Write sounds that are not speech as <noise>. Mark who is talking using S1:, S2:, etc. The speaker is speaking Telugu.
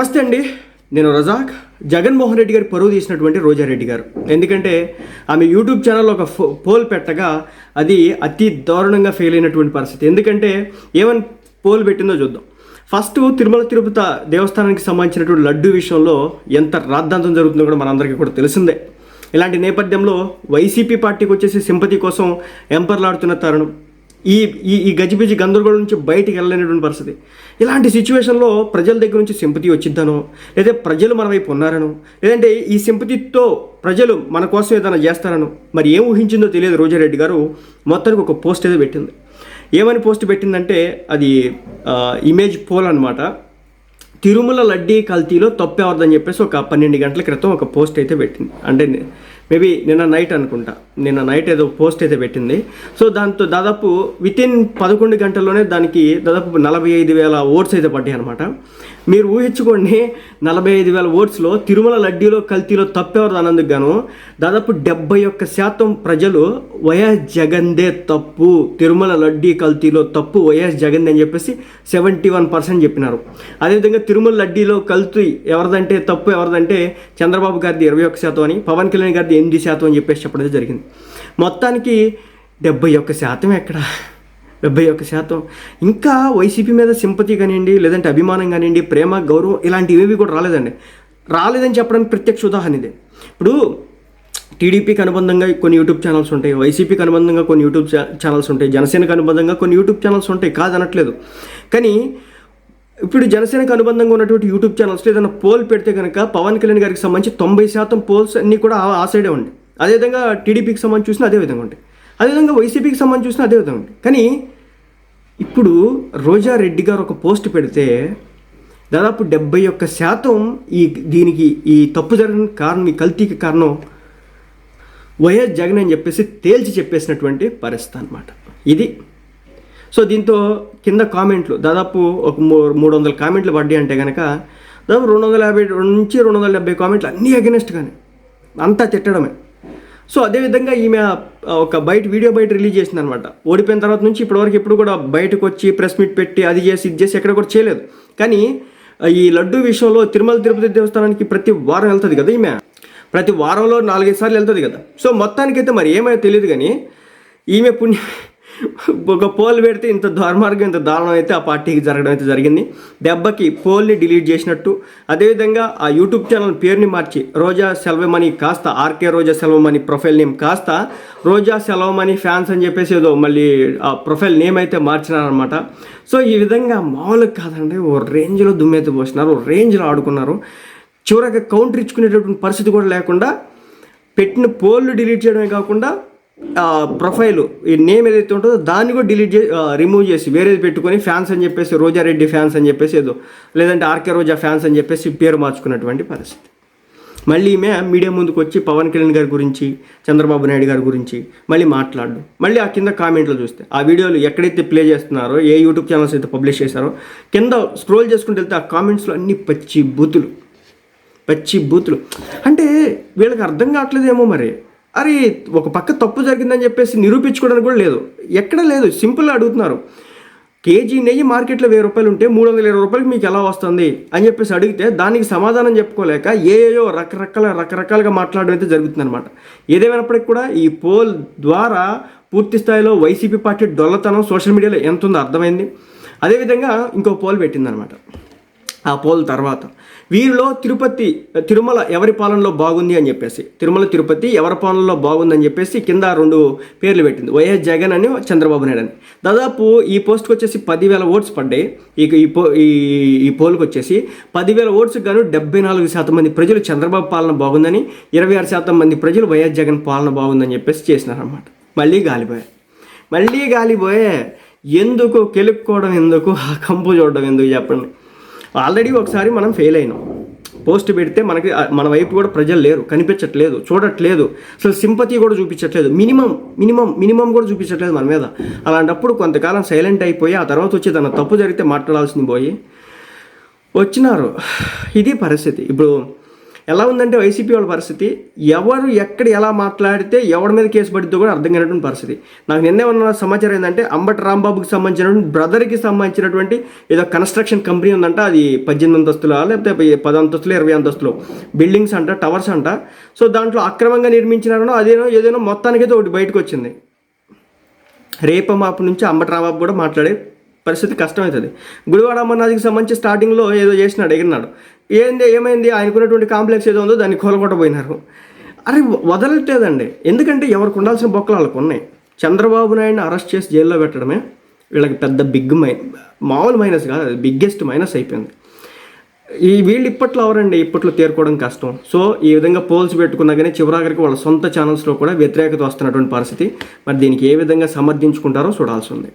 S1: నమస్తే అండి. నేను రజాక్. జగన్మోహన్ రెడ్డి గారి పరువు తీసినటువంటి రోజారెడ్డి గారు. ఎందుకంటే ఆమె యూట్యూబ్ ఛానల్లో ఒక ఫో- పోల్ పెట్టగా అది అతి దారుణంగా ఫెయిల్ అయినటువంటి పరిస్థితి. ఎందుకంటే ఏమని పోల్ పెట్టిందో చూద్దాం. ఫస్ట్ తిరుమల తిరుపతి దేవస్థానానికి సంబంధించినటువంటి లడ్డు విషయంలో ఎంత రాద్ధాంతం జరుగుతుందో కూడా మనందరికీ కూడా తెలిసిందే. ఇలాంటి నేపథ్యంలో వైసీపీ పార్టీకి వచ్చేసి సింపతి కోసం ఎంపర్లాడుతున్న తరుణం. ఈ ఈ ఈ గజిబిజి గందరగోళం నుంచి బయటికి వెళ్ళలేనటువంటి పరిస్థితి. ఇలాంటి సిచ్యువేషన్లో ప్రజల దగ్గర నుంచి సింపతి వచ్చిద్దనో లేదా ప్రజలు మన వైపు ఉన్నారనో లేదంటే ఈ సింపతితో ప్రజలు మన కోసం ఏదైనా చేస్తారనో మరి ఏం ఊహించిందో తెలియదు రోజారెడ్డి గారు మొత్తానికి ఒక పోస్ట్ ఏదో పెట్టింది. ఏమని పోస్ట్ పెట్టిందంటే అది ఇమేజ్ పోల్ అనమాట తిరుమల లడ్డీ కల్తీలో తప్పెవరదని చెప్పేసి ఒక పన్నెండు గంటల క్రితం ఒక పోస్ట్ అయితే పెట్టింది. అంటే మేబీ నిన్న నైట్ అనుకుంటా. నిన్న నైట్ ఏదో పోస్ట్ అయితే పెట్టింది. సో దాంతో దాదాపు విత్ ఇన్ పదకొండు గంటల్లోనే దానికి దాదాపు నలభై ఐదు వేల ఓట్స్ అయితే పడ్డాయి అనమాట మీరు ఊహించుకోండి నలభై ఐదు వేల ఓట్స్లో తిరుమల లడ్డీలో కల్తీలో తప్పెవరు అన్నందుకు గాను దాదాపు డెబ్బై ఒక్క శాతం ప్రజలు వైఎస్ జగన్దే తప్పు తిరుమల లడ్డీ కల్తీలో తప్పు వైఎస్ జగన్ అని చెప్పేసి సెవెంటీ వన్ పర్సెంట్ చెప్పినారు. అదేవిధంగా తిరుమల లడ్డీలో కల్తీ ఎవరిదంటే తప్పు ఎవరిదంటే చంద్రబాబు గారిది ఇరవై ఒక్క శాతం అని పవన్ కళ్యాణ్ గారిది ఎనిమిది శాతం అని చెప్పేసి చెప్పడం జరిగింది. మొత్తానికి డెబ్బై ఒక్క శాతం ఎక్కడ? డెబ్బై ఒక్క శాతం. ఇంకా వైసీపీ మీద సింపతి కానివ్వండి లేదంటే అభిమానం కానివ్వండి ప్రేమ గౌరవం ఇలాంటివి ఏవి కూడా రాలేదండి. రాలేదని చెప్పడానికి ప్రత్యక్ష ఉదాహరణ ఇదే. ఇప్పుడు టీడీపీకి అనుబంధంగా కొన్ని యూట్యూబ్ ఛానల్స్ ఉంటాయి వైసీపీకి అనుబంధంగా కొన్ని యూట్యూబ్ ఛా- ఛానల్స్ ఉంటాయి జనసేనకు అనుబంధంగా కొన్ని యూట్యూబ్ ఛానల్స్ ఉంటాయి కాదనట్లేదు. కానీ ఇప్పుడు జనసేనకు అనుబంధంగా ఉన్నటువంటి యూట్యూబ్ ఛానల్స్ ఏదైనా పోల్ పెడితే కనుక పవన్ కళ్యాణ్ గారికి సంబంధించి తొంభై శాతం పోల్స్ అన్నీ కూడా ఆ- సైడే ఉండే అదేవిధంగా టీడీపీకి సంబంధించి చూసినా అదే విధంగా ఉంటాయి. అదేవిధంగా వైసీపీకి సంబంధించి చూసినా అదే విధంగా ఉంటాయి. కానీ ఇప్పుడు రోజా రెడ్డి గారు ఒక పోస్ట్ పెడితే దాదాపు డెబ్బై ఒక్క శాతం ఈ దీనికి ఈ తప్పు జరిగిన కారణం ఈ కల్తీకి కారణం వైఎస్ జగన్ అని చెప్పేసి తేల్చి చెప్పేసినటువంటి పరిస్థితి అనమాట ఇది సో దీంతో కింద కామెంట్లు దాదాపు ఒక మూడు వందల కామెంట్లు పడ్డాయి అంటే కనుక దాదాపు రెండు వందల యాభై నుంచి రెండు వందల డెబ్బై కామెంట్లు అన్నీ అగెనెస్ట్ కానీ అంతా తిట్టడమే. సో అదేవిధంగా ఈమె ఒక బయట వీడియో బయట రిలీజ్ చేసింది అనమాట ఓడిపోయిన తర్వాత నుంచి ఇప్పటివరకు ఎప్పుడు కూడా బయటకు వచ్చి ప్రెస్ మీట్ పెట్టి అది చేసి ఇది చేసి ఎక్కడ కూడా చేయలేదు. కానీ ఈ లడ్డు విషయంలో తిరుమల తిరుపతి దేవస్థానానికి ప్రతి వారం వెళ్తుంది కదా ఈమె? ప్రతి వారంలో నాలుగైదు సార్లు వెళ్తుంది కదా. సో మొత్తానికైతే మరి ఏమైనా తెలియదు కానీ ఈమె పుణ్య ఒక పోల్ పెడితే ఇంత దుర్మార్గం ఇంత దారుణం అయితే ఆ పార్టీకి జరగడం అయితే జరిగింది. దెబ్బకి పోల్ని డిలీట్ చేసినట్టు. అదేవిధంగా ఆ యూట్యూబ్ ఛానల్ పేరుని మార్చి రోజా సెల్వమని కాస్త RK Roja Selvamani profile name కాస్త రోజా సెల్వమని ఫ్యాన్స్ అని చెప్పేసి ఏదో మళ్ళీ ఆ ప్రొఫైల్ నేమ్ అయితే మార్చినారనమాట సో ఈ విధంగా మామూలుగా కాదండి. ఓ రేంజ్లో దుమ్మెత్తి పోసినారు ఓ రేంజ్లో ఆడుకున్నారు. చివరగా కౌంటర్ ఇచ్చుకునేటటువంటి పరిస్థితి కూడా లేకుండా పెట్టిన పోల్లు డిలీట్ చేయడమే కాకుండా ప్రొఫైల్ ఈ నేమ్ ఏదైతే ఉంటుందో దాన్ని కూడా డిలీట్ చేసి రిమూవ్ చేసి వేరేది పెట్టుకొని ఫ్యాన్స్ అని చెప్పేసి రోజారెడ్డి ఫ్యాన్స్ అని చెప్పేసి ఏదో లేదంటే ఆర్కే రోజా ఫ్యాన్స్ అని చెప్పేసి పేరు మార్చుకున్నటువంటి పరిస్థితి. మళ్ళీ ఈమె మీడియా ముందుకు వచ్చి పవన్ కళ్యాణ్ గారి గురించి చంద్రబాబు నాయుడు గారి గురించి మళ్ళీ మాట్లాడు మళ్ళీ ఆ కింద కామెంట్లు చూస్తే ఆ వీడియోలు ఎక్కడైతే ప్లే చేస్తున్నారో ఏ యూట్యూబ్ ఛానల్స్ అయితే పబ్లిష్ చేశారో కింద స్క్రోల్ చేసుకుంటూ వెళ్తే ఆ కామెంట్స్లో అన్ని పచ్చి బూతులు. పచ్చి బూతులు. అంటే వీళ్ళకి అర్థం కావట్లేదేమో మరి. అరే ఒక పక్క తప్పు జరిగిందని చెప్పేసి నిరూపించుకోవడానికి కూడా లేదు. ఎక్కడ లేదు. సింపుల్గా అడుగుతున్నారు. కేజీ నెయ్యి మార్కెట్లో వెయ్యి రూపాయలు ఉంటే మూడు వందల ఇరవై రూపాయలకి మీకు ఎలా వస్తుంది? అని చెప్పేసి అడిగితే దానికి సమాధానం చెప్పుకోలేక ఏయో రకరకాల రకరకాలుగా మాట్లాడడం అయితే జరుగుతుంది అనమాట ఏదేమైనప్పటికీ కూడా ఈ పోల్ ద్వారా పూర్తి స్థాయిలో వైసీపీ పార్టీ డొల్లతనం సోషల్ మీడియాలో ఎంత ఉందో అర్థమైంది. అదేవిధంగా ఇంకో పోల్ పెట్టిందనమాట ఆ పోల్ తర్వాత. వీరిలో తిరుపతి తిరుమల ఎవరి పాలనలో బాగుంది అని చెప్పేసి తిరుమల తిరుపతి ఎవరి పాలనలో బాగుందని చెప్పేసి కింద రెండు పేర్లు పెట్టింది. వైఎస్ జగన్ అని చంద్రబాబు నాయుడు అని. దాదాపు ఈ పోస్ట్కి వచ్చేసి పదివేల ఓట్స్ పడ్డాయి. ఇక ఈ పో ఈ ఈ పోల్కి వచ్చేసి పదివేల ఓట్స్కి గాను డెబ్బై నాలుగు శాతం మంది ప్రజలు చంద్రబాబు పాలన బాగుందని ఇరవై ఆరు శాతం మంది ప్రజలు వైఎస్ జగన్ పాలన బాగుందని చెప్పేసి చేసినారన్నమాట. మళ్ళీ గాలిపోయే. మళ్ళీ గాలిపోయే. ఎందుకు కెలుక్కోవడం ఎందుకు ఆ కంపు చూడడం ఎందుకు చెప్పండి. ఆల్రెడీ ఒకసారి మనం ఫెయిల్ అయినాం. పోస్ట్ పెడితే మనకి మన వైపు కూడా ప్రజలు లేరు కనిపించట్లేదు చూడట్లేదు. అసలు సింపతి కూడా చూపించట్లేదు. మినిమం మినిమం మినిమం కూడా చూపించట్లేదు మన మీద. అలాంటప్పుడు కొంతకాలం సైలెంట్ అయిపోయి ఆ తర్వాత వచ్చి తన తప్పు జరిగితే మాట్లాడాల్సింది పోయి వచ్చినారు. <sighs> ఇది పరిస్థితి. ఇప్పుడు ఎలా ఉందంటే వైసీపీ వాళ్ళ పరిస్థితి ఎవరు ఎక్కడ ఎలా మాట్లాడితే ఎవరి మీద కేసు పడిద్దో కూడా అర్థం కానటువంటి పరిస్థితి. నాకు నిన్నే ఉన్న సమాచారం ఏంటంటే అంబటి రాంబాబుకి సంబంధించినటువంటి బ్రదర్కి సంబంధించినటువంటి ఏదో కన్స్ట్రక్షన్ కంపెనీ ఉందంట అది పద్దెనిమిది అంతస్తుల లేకపోతే పది అంతస్తులు ఇరవై అంతస్తులు. బిల్డింగ్స్ అంట టవర్స్ అంట. సో దాంట్లో అక్రమంగా నిర్మించినారనో అదేనో ఏదైనా మొత్తానికైతే ఒకటి బయటకు వచ్చింది. రేప మాపు నుంచి అంబటి రాంబాబు కూడా మాట్లాడే పరిస్థితి కష్టమవుతుంది గుడివాడ అమర్నాథ్కి సంబంధించి స్టార్టింగ్లో ఏదో చేసినాడు ఎగిరినాడు. ఏంది ఏమైంది? ఆయనకున్నటువంటి కాంప్లెక్స్ ఏదో ఉందో దాన్ని కోలగొట్టబోయినారు. అరే వదలట్లేదండి. ఎందుకంటే ఎవరికి ఉండాల్సిన బొక్కలు వాళ్ళకు ఉన్నాయి. చంద్రబాబు నాయుడిని అరెస్ట్ చేసి జైల్లో పెట్టడమే వీళ్ళకి పెద్ద బిగ్ మై మామూలు మైనస్ కాదు అది బిగ్గెస్ట్ మైనస్ అయిపోయింది. ఈ వీళ్ళు ఇప్పట్లో ఎవరండి? ఇప్పట్లో తేరుకోవడం కష్టం. సో ఈ విధంగా పోల్స్ పెట్టుకున్నా కానీ చివరాఖరికి వాళ్ళ సొంత ఛానల్స్లో కూడా వ్యతిరేకత వస్తున్నటువంటి పరిస్థితి. మరి దీనికి ఏ విధంగా సమర్థించుకుంటారో చూడాల్సి ఉంది.